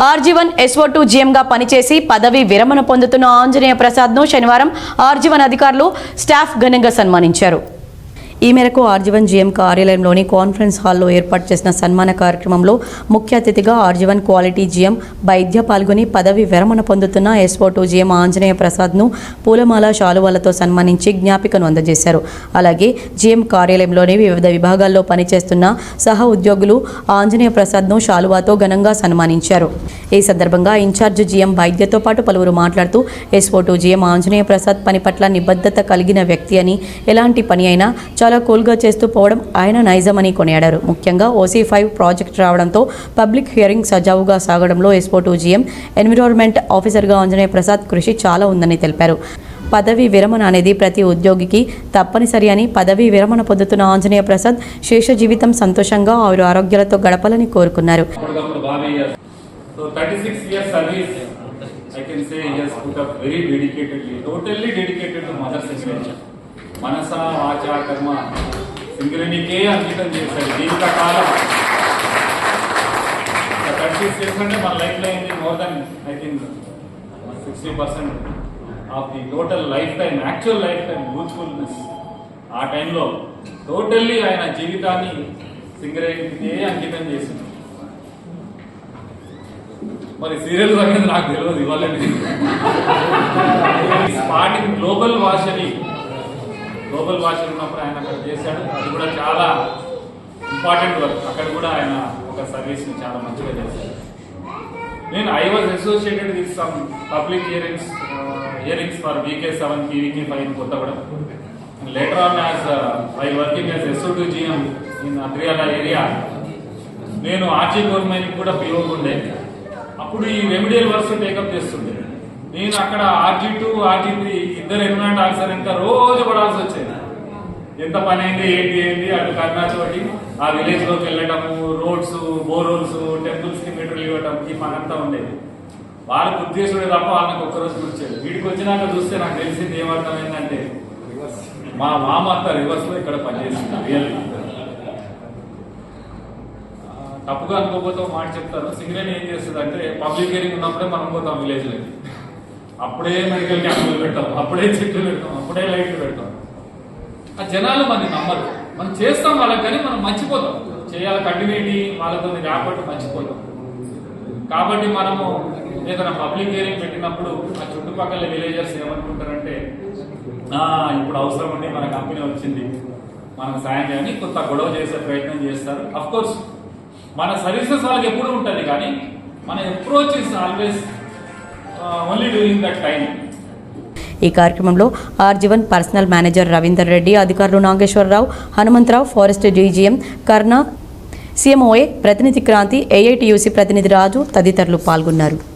RG one SO two జీఎంగా పనిచేసి పదవి విరమణ పొందుతున్న ఆంజనేయ ప్రసాద్ను శనివారం ఆర్జీవన్ అధికారులు స్టాఫ్ ఘనంగా సన్మానించారు. ఈ మేరకు ఆర్జీవన్ జీఎం కార్యాలయంలోని కాన్ఫరెన్స్ హాల్లో ఏర్పాటు చేసిన సన్మాన కార్యక్రమంలో ముఖ్య అతిథిగా ఆర్జీవన్ క్వాలిటీ జీఎం వైద్య పాల్గొని పదవి విరమణ పొందుతున్న ఎస్ఓ టూ జీఎం ఆంజనేయ ప్రసాద్ను పూలమాల శాలువాలతో సన్మానించి జ్ఞాపికను అందజేశారు. అలాగే జీఎం కార్యాలయంలోని వివిధ విభాగాల్లో పనిచేస్తున్న సహ ఉద్యోగులు ఆంజనేయ ప్రసాద్ను శాలువాతో ఘనంగా సన్మానించారు. ఈ సందర్భంగా ఇన్ఛార్జ్ జీఎం వైద్యతో పాటు పలువురు మాట్లాడుతూ SO to GM Anjaneya Prasad పని పట్ల నిబద్ధత కలిగిన వ్యక్తి అని ఎలాంటి పని అయినా చాలా కూల్గా చేస్తూ పోవడం ఆయన నైజం అని కొనియాడారు. ముఖ్యంగా ఓసీ ఫైవ్ ప్రాజెక్ట్ రావడంతో పబ్లిక్ హియరింగ్ సజావుగా సాగడంలో ఎస్పో టూ జీఎం ఎన్విరాన్మెంట్ ఆఫీసర్గా ఆంజనేయ ప్రసాద్ కృషి చాలా ఉందని తెలిపారు. పదవి విరమణ అనేది ప్రతి ఉద్యోగికి తప్పనిసరి అని పదవి విరమణ పొందుతున్న ఆంజనేయ ప్రసాద్ శేష జీవితం సంతోషంగా ఆరు ఆరోగ్యాలతో గడపాలని కోరుకున్నారు. I can say he has put up very I totally dedicated to put up మనస వాచా కర్మ. సింగరేణికే అంకితం చేశారు జీవితకాలం ప్రాక్టీస్ చేసుకుంటే ఇయర్స్ మన లైఫ్లో అయింది more than I think sixty percent of the total life time actual life time youthfulness ఆ టైంలో టోటల్లీ ఆయన జీవితాన్ని సింగరేణికే అంకితం చేసింది మరి సీరియల్ సంగతి నాకు తెలియదు ఇవ్వలేదు స్పాటింగ్ గ్లోబల్ వాషని గ్లోబల్ వాషర్ ఉన్నప్పుడు ఆయన అక్కడ చేశాడు. అది కూడా చాలా ఇంపార్టెంట్ వర్క్. అక్కడ కూడా ఆయన ఒక సర్వీస్ని చాలా మంచిగా చేశాడు. నేను I was associated with some public hearings hearings for VK seven PVK five Kothagudem later on as I working as SO GM in Adriyala area నేను ఆర్జీ గవర్నమెంట్ కూడా పిఓ ఉండే. అప్పుడు ఈ రెమిడియల్ వర్క్స్ టేకప్ చేస్తుండే. నేను అక్కడ RG two RG three ఇద్దరు environment officer ఎంత? రోజు పడాల్సి వచ్చేది. ఎంత పని అయింది ఏంటి ఏంటి అటు కర్ణాచోటి ఆ విలేజ్లోకి వెళ్ళటము రోడ్స్ బోర్హోల్స్ టెంపుల్స్కి మెటీరియల్ ఇవ్వటం ఈ పని అంతా ఉండేది. వాళ్ళకి ఉద్దేశుడే తప్ప వాళ్ళకి ఒక్కరోజు వచ్చేది వీడికి వచ్చినాక చూస్తే నాకు తెలిసింది ఏమర్థమైందంటే మా మామ అంతా రివర్స్లో ఇక్కడ పనిచేసింది రియల్ తప్పుగా అనుకోకపోతే మాట చెప్తారు సింగరేణి ఏం చేస్తుంది అంటే పబ్లిక్ హియరింగ్ ఉన్నప్పుడే మనం పోతాం విలేజ్లో అప్పుడే మెడికల్ క్యాంపులు పెట్టాం అప్పుడే చెట్లు పెట్టాం అప్పుడే లైట్లు పెట్టాం. ఆ జనాలు మనని నమ్మరు. మనం చేస్తాం వాళ్ళకి కానీ మనం మర్చిపోతాం. చేయాలి కంటిన్యూటీ వాళ్ళతో రాబట్టి మర్చిపోతాం. కాబట్టి మనము ఏదైనా పబ్లిక్ హియరింగ్ పెట్టినప్పుడు ఆ చుట్టుపక్కల విలేజర్స్ ఏమనుకుంటారంటే ఇప్పుడు అవసరం ఉండి మన కంపెనీ వచ్చింది. మనకు సాయం చేయని కొంత గొడవ చేసే ప్రయత్నం చేస్తారు. అఫ్ కోర్స్ మన సర్వీసెస్ వాళ్ళకి ఎప్పుడు ఉంటుంది కానీ మన అప్రోచ్ ఇస్ ఆల్వేస్ ఈ కార్యక్రమంలో RG one personnel manager Ravinder Reddy అధికారులు Nageswara Rao Hanumantha Rao forest DGM Karna CMOA ప్రతినిధి క్రాంతి ఏఐటియూసీ ప్రతినిధి రాజు తదితరులు పాల్గొన్నారు.